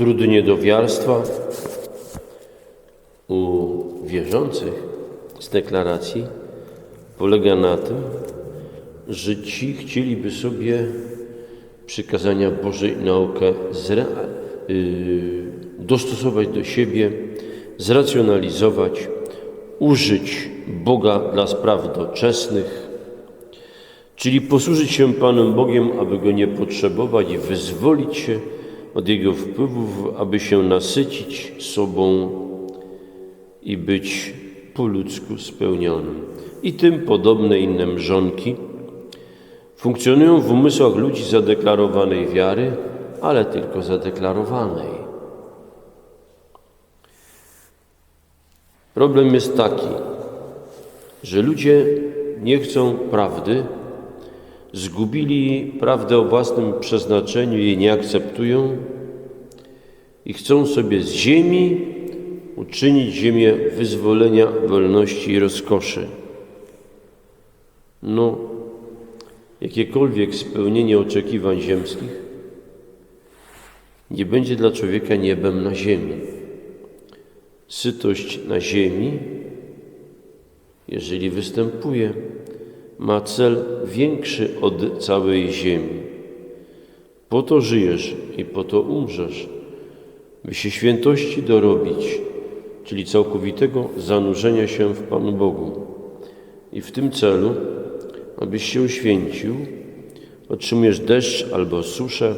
Trud niedowiarstwa u wierzących z deklaracji polega na tym, że ci chcieliby sobie przykazania Bożej naukę yy, dostosować do siebie, zracjonalizować, użyć Boga dla spraw doczesnych, czyli posłużyć się Panem Bogiem, aby Go nie potrzebować i wyzwolić się od Jego wpływów, aby się nasycić sobą i być po ludzku spełnionym. I tym podobne inne mrzonki funkcjonują w umysłach ludzi zadeklarowanej wiary, ale tylko zadeklarowanej. Problem jest taki, że ludzie nie chcą prawdy, zgubili prawdę o własnym przeznaczeniu, jej nie akceptują i chcą sobie z ziemi uczynić ziemię wyzwolenia, wolności i rozkoszy. No, jakiekolwiek spełnienie oczekiwań ziemskich nie będzie dla człowieka niebem na ziemi. Sytość na ziemi, jeżeli występuje, ma cel większy od całej ziemi. Po to żyjesz i po to umrzesz, by się świętości dorobić, czyli całkowitego zanurzenia się w Panu Bogu. I w tym celu, abyś się uświęcił, otrzymujesz deszcz albo suszę,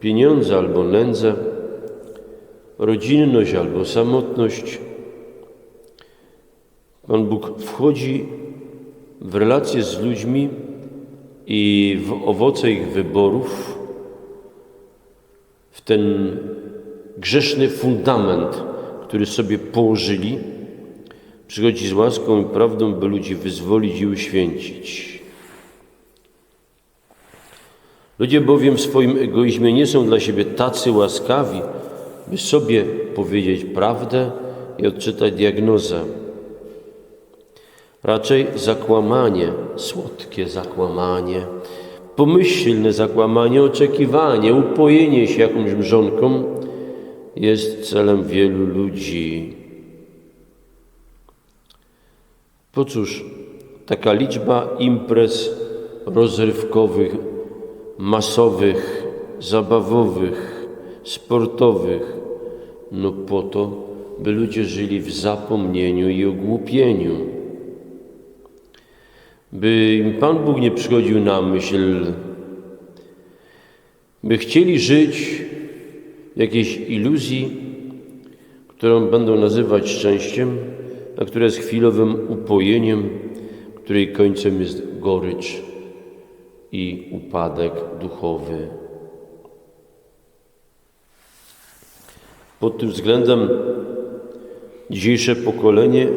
pieniądze albo nędzę, rodzinność albo samotność. Pan Bóg wchodzi w relacje z ludźmi i w owoce ich wyborów, w ten grzeszny fundament, który sobie położyli, przychodzi z łaską i prawdą, by ludzi wyzwolić i uświęcić. Ludzie bowiem w swoim egoizmie nie są dla siebie tacy łaskawi, by sobie powiedzieć prawdę i odczytać diagnozę. Raczej zakłamanie, słodkie zakłamanie, pomyślne zakłamanie, oczekiwanie, upojenie się jakąś mrzonką jest celem wielu ludzi. Po cóż, taka liczba imprez rozrywkowych, masowych, zabawowych, sportowych, no po to, by ludzie żyli w zapomnieniu i ogłupieniu. By Pan Bóg nie przychodził na myśl, by chcieli żyć w jakiejś iluzji, którą będą nazywać szczęściem, a która jest chwilowym upojeniem, której końcem jest gorycz i upadek duchowy. Pod tym względem dzisiejsze pokolenie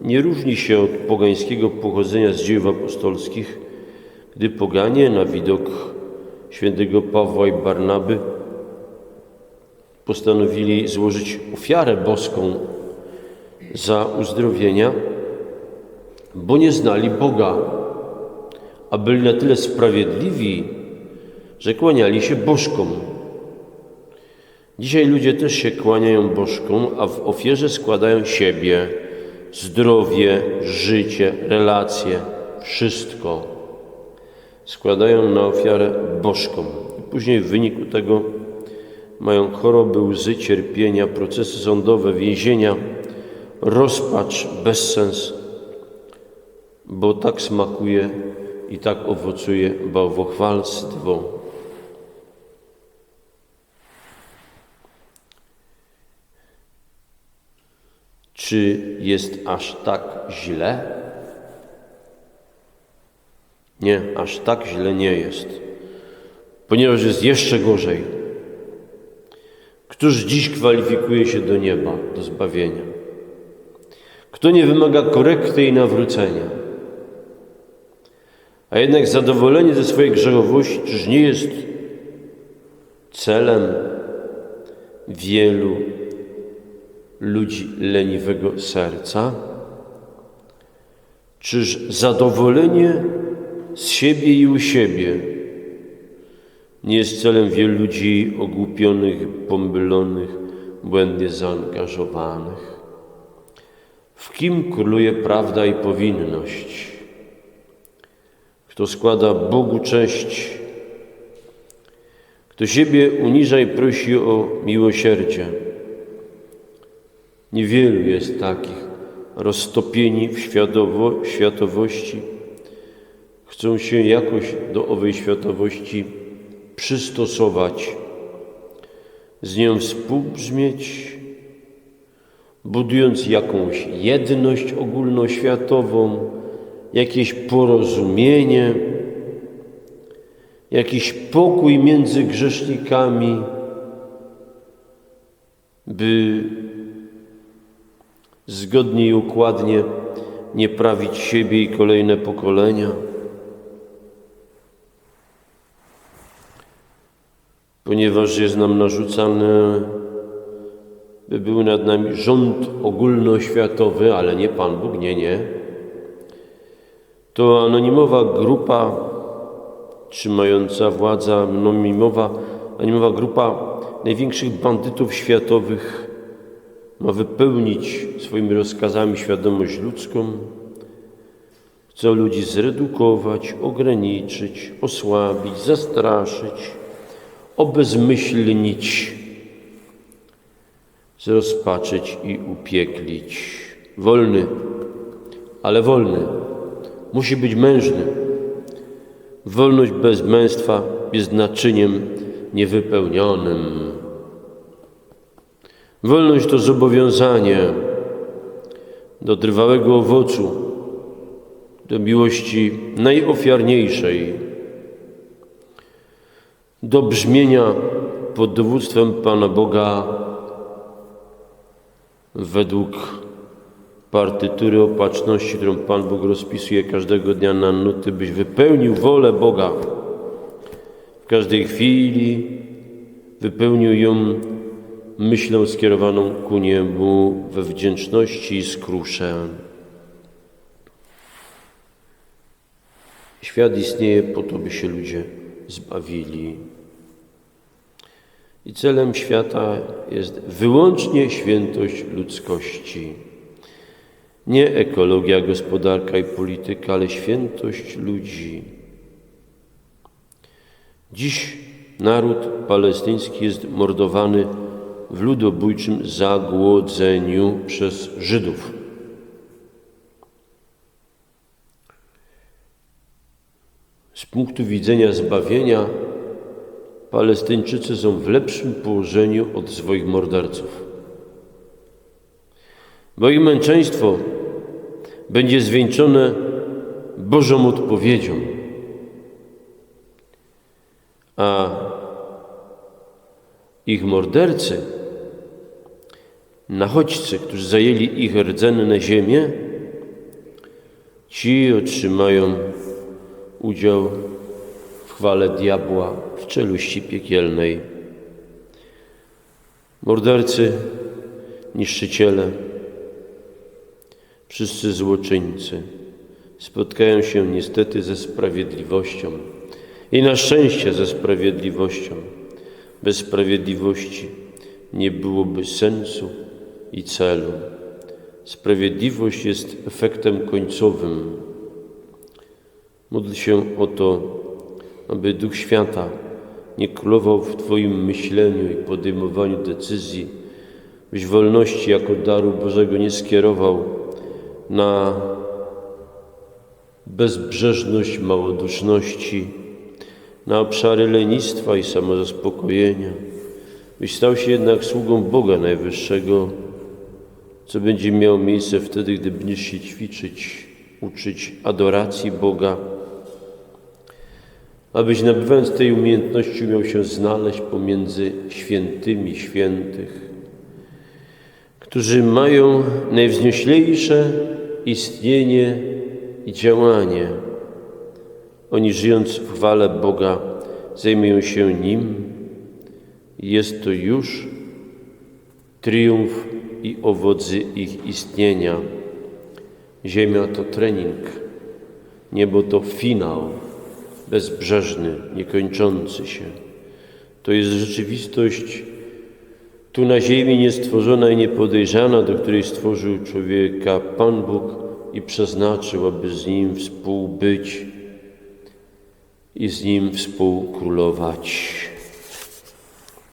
nie różni się od pogańskiego pochodzenia z dziejów apostolskich, gdy poganie na widok świętego Pawła i Barnaby postanowili złożyć ofiarę boską za uzdrowienia, bo nie znali Boga, a byli na tyle sprawiedliwi, że kłaniali się bożkom. Dzisiaj ludzie też się kłaniają bożkom, a w ofierze składają siebie, zdrowie, życie, relacje, wszystko. Składają na ofiarę bożkom. I później w wyniku tego mają choroby, łzy, cierpienia, procesy sądowe, więzienia, rozpacz, bezsens, bo tak smakuje i tak owocuje bałwochwalstwo. Czy jest aż tak źle? Nie, aż tak źle nie jest, ponieważ jest jeszcze gorzej. Któż dziś kwalifikuje się do nieba, do zbawienia? Kto nie wymaga korekty i nawrócenia? A jednak zadowolenie ze swojej grzechowości czyż nie jest celem wielu ludzi leniwego serca? Czyż zadowolenie z siebie i u siebie nie jest celem wielu ludzi ogłupionych, pomylonych, błędnie zaangażowanych. W kim króluje prawda i powinność? Kto składa Bogu cześć, kto siebie uniża i prosi o miłosierdzie. Niewielu jest takich, roztopieni w światowo, światowości, chcą się jakoś do owej światowości przystosować, z nią współbrzmieć, budując jakąś jedność ogólnoświatową, jakieś porozumienie, jakiś pokój między grzesznikami, by zgodnie i układnie nie prawić siebie i kolejne pokolenia. Ponieważ jest nam narzucane, by był nad nami rząd ogólnoświatowy, ale nie Pan Bóg, nie, nie. To anonimowa grupa trzymająca władza, anonimowa, anonimowa grupa największych bandytów światowych ma wypełnić swoimi rozkazami świadomość ludzką, chce ludzi zredukować, ograniczyć, osłabić, zastraszyć, obezmyślnić, zrozpaczyć i upieklić. Wolny, ale wolny, musi być mężny. Wolność bez męstwa jest naczyniem niewypełnionym. Wolność to zobowiązanie do trwałego owocu, do miłości najofiarniejszej, do brzmienia pod dowództwem Pana Boga według partytury opatrzności, którą Pan Bóg rozpisuje każdego dnia na nuty, byś wypełnił wolę Boga. W każdej chwili, wypełnił ją myślą skierowaną ku niebu we wdzięczności i skrusze. Świat istnieje po to, by się ludzie zbawili. I celem świata jest wyłącznie świętość ludzkości. Nie ekologia, gospodarka i polityka, ale świętość ludzi. Dziś naród palestyński jest mordowany w ludobójczym zagłodzeniu przez Żydów. Z punktu widzenia zbawienia, Palestyńczycy są w lepszym położeniu od swoich morderców. Bo ich męczeństwo będzie zwieńczone Bożą odpowiedzią. A ich mordercy nachodźcy, którzy zajęli ich rdzenne ziemię, ci otrzymają udział w chwale diabła w czeluści piekielnej. Mordercy, niszczyciele, wszyscy złoczyńcy spotkają się niestety ze sprawiedliwością i na szczęście ze sprawiedliwością. Bez sprawiedliwości nie byłoby sensu i celu. Sprawiedliwość jest efektem końcowym. Módl się o to, aby Duch Świata nie królował w Twoim myśleniu i podejmowaniu decyzji, byś wolności jako daru Bożego nie skierował na bezbrzeżność małoduszności, na obszary lenistwa i samozaspokojenia, byś stał się jednak sługą Boga Najwyższego, co będzie miało miejsce wtedy, gdy będziesz się ćwiczyć, uczyć adoracji Boga, abyś nabywając tej umiejętności umiał się znaleźć pomiędzy świętymi świętych, którzy mają najwznioślejsze istnienie i działanie. Oni żyjąc w chwale Boga zajmują się Nim jest to już triumf i owoce ich istnienia. Ziemia to trening, niebo to finał bezbrzeżny, niekończący się. To jest rzeczywistość tu na ziemi niestworzona i niepodejrzana, do której stworzył człowieka Pan Bóg i przeznaczył, aby z Nim współbyć i z Nim współkrólować.